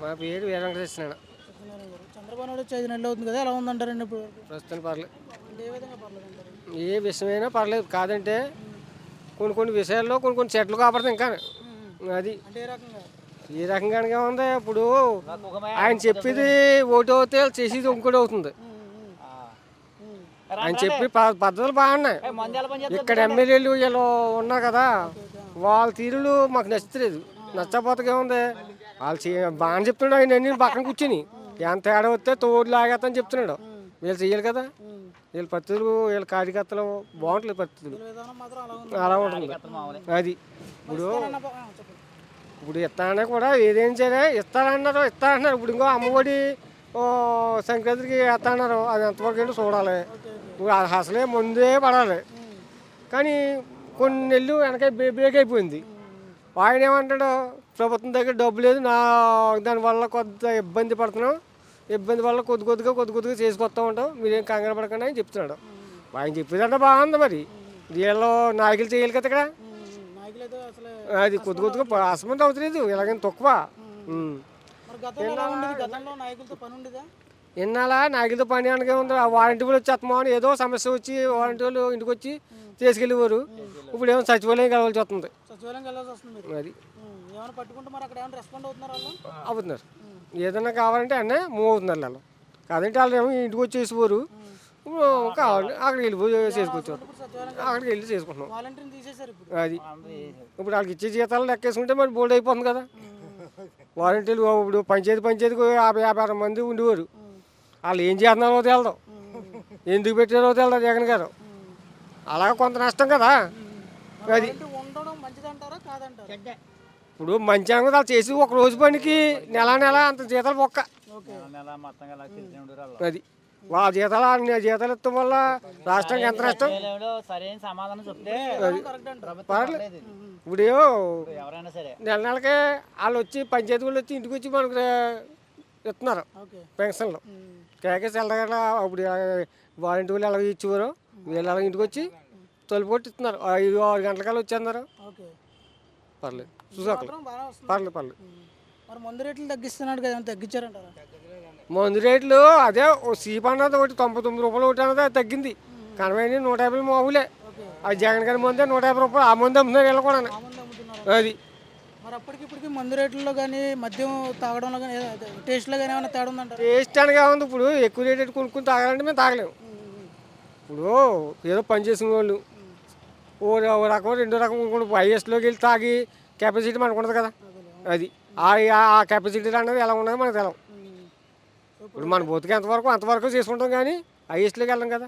మా పేరు గారు చంద్రబాబు నాయుడు వచ్చి ఐదు నెలలు అవుతుంది కదా ఎలా ఉందంటారండి ఇప్పుడు? ప్రస్తుతం పర్లేదు ఏ విధంగా పర్లేదు అంటారు? ఏ విషయమైనా పర్లేదు కాదంటే కొన్ని కొన్ని విషయాల్లో కొన్ని కొన్ని చెట్లు కాపాడుతాయి ఇంకా. అది. అంటే ఏ రకంగా? ఈ రకంగానే ఉంది. ఇప్పుడు ఆయన చెప్పేది ఒకటి అవుతే చేసేది ఇంకోటి అవుతుంది. ఆయన చెప్పి పద్ధతులు బాగున్నాయి. ఇక్కడ ఎమ్మెల్యేలు వీళ్ళు ఉన్నారు కదా వాళ్ళ తీరులు మాకు నచ్చలేదు నచ్చపోతగా ఏముంది వాళ్ళు బాగా చెప్తున్నాడు ఆయన నేను పక్కన కూర్చుని. ఎంత తేడా వస్తే తోడు లాగేస్తాను చెప్తున్నాడు. వీళ్ళు చెయ్యాలి కదా? వీళ్ళ పరిస్థితులు వీళ్ళ కార్యకర్తలు బాగుంటుంది పరిస్థితులు అలా ఉంటుంది. అది. ఇప్పుడు ఇప్పుడు ఇస్తానే కూడా ఏదేం సరే ఇస్తానన్నారు ఇస్తానన్నారు. ఇప్పుడు ఇంకో అమ్మఒడి సంక్రాంతికి ఇస్తానన్నారు అది ఎంతవరకు ఏంటో చూడాలి. ఇప్పుడు అసలే ముందే పడాలి. కానీ కొన్ని నెలలు వెనక బేక్ అయిపోయింది. ఆయన ఏమంటాడు ప్రభుత్వం దగ్గర డబ్బు లేదు నా దానివల్ల కొద్ది ఇబ్బంది పడుతున్నాం. ఇబ్బంది వల్ల కొద్ది కొద్దిగా కొద్ది కొద్దిగా చేసుకొస్తా ఉంటాం. మీరేం కంగారు పడకండి అని చెప్తున్నాడు. ఆయన చెప్పేదంటే బాగుంది మరి. వీళ్ళు నాయకులు చేయాలి కదా ఇక్కడ. అది కొద్ది కొద్దిగా అసమంది అవుతలేదు ఇలాగని తక్కువ. ఇన్నాళ్ళ నాయకులతో పని అనగా ఉంది? ఆ వారంటీ వాళ్ళు వచ్చేస్తామో అని ఏదో సమస్య వచ్చి వారంటీ వాళ్ళు ఇంటికి వచ్చి తీసుకెళ్ళేవారు. ఇప్పుడు ఏమో సచివాలయం కలవాల్సి వస్తుంది సచివాలయం వెళ్ళాల్సి వస్తుంది మీరు. అది ఉమ్, ఏమైనా పట్టుకుంటే మరి అక్కడ ఏమైనా రెస్పాండ్ అవుతున్నారు వాళ్ళు? అవుతున్నారు. ఏదైనా కావాలంటే అన్నీ మూవ్ అవుతున్నారు వాళ్ళు. కాదంటే వాళ్ళు ఏమో ఇంటికి వచ్చి ఇప్పుడు కావాలి అక్కడికి వెళ్ళిపోయి చేసుకొచ్చారు అక్కడికి వెళ్ళి చేసుకుంటున్నాం. అది. ఇప్పుడు వాళ్ళకి ఇచ్చే జీతాలు లెక్కేసుకుంటే మరి బోల్డ్ అయిపోతుంది కదా. వారంటీలు ఇప్పుడు పంచాయతీ పంచాయతీకి యాభై యాభై అరవై మంది ఉండేవారు. వాళ్ళు ఏం చేస్తున్నారో తెలదు. ఎందుకు పెట్టారో తెలదు జగన్ గారు. అలాగ కొంత నష్టం కదా. అది. ఉండడం మంచిదంటారా కాదంటారా? ఇప్పుడు మంచి వాళ్ళు చేసి ఒక రోజు పనికి నెల నెల అంత జీతాలు పొక్క ఓకే. అది. వాళ్ళ జీతాలు అన్ని జీతాలు ఇస్తాం వల్ల రాష్ట్రానికి ఎంత నష్టం? సరైన సమాధానం చెప్తే కరెక్ట్ అంటారు. పర్లేదు. ఇప్పుడు ఎవరైనా సరే. నెల నెలకే వాళ్ళు వచ్చి పంచాయతీ వాళ్ళు వచ్చి ఇంటికి వచ్చి మనకు ఇస్తున్నారు ఓకే. పెన్షన్లు. కేకేసి వెళ్ళగల అప్పుడు వారంటీ వాళ్ళు ఎలా ఇచ్చేవారు. వీళ్ళు ఇంటికి వచ్చి తలుపు కొట్టి ఇస్తున్నారు. ఐదు ఆరు గంటలకల్లా వచ్చేస్తున్నారు. ఓకే. పర్లేదు చూసాక మాత్రం బాగా వస్తుంది. పర్లేదు పర్లేదు మరి మందు రేట్లు తగ్గిస్తున్నాడు కదా తగ్గించారంటారా? మందు రేట్లు అదే సీప్ అన్నది ఒకటి తొంభై తొమ్మిది రూపాయలు ఒకటి అన్నది అది తగ్గింది. కనవై నూట యాభై మామూలే. అది జగన్ గారి ముందే నూట యాభై రూపాయలు ఆ ముందు అమ్ముతున్నారు వీళ్ళు కూడా. అది. మరి అప్పటికి ఇప్పటికి మందు రేట్లలో కానీ మద్యం తాగడంలో కానీ టేస్ట్లో కానీ ఏమైనా తేడా ఉందంటారా? టేస్ట్ అనగా ఉంది. ఇప్పుడు ఎక్కువ రేట్ కొనుక్కుని తాగాలంటే మేము తాగలేము. ఇప్పుడు ఏదో పని చేసిన వాళ్ళు ఓ రకం రెండో రకం హైయెస్ట్లోకి వెళ్ళి తాగి కెపాసిటీ మనకు ఉండదు కదా. అది ఆ ఆ కెపాసిటీ అనేది ఎలా ఉన్నదో మనకు తెలం ఇప్పుడు మన బతుకు ఎంతవరకు అంతవరకు చేసుకుంటాం కానీ హైయెస్ట్లోకి వెళ్ళాం కదా.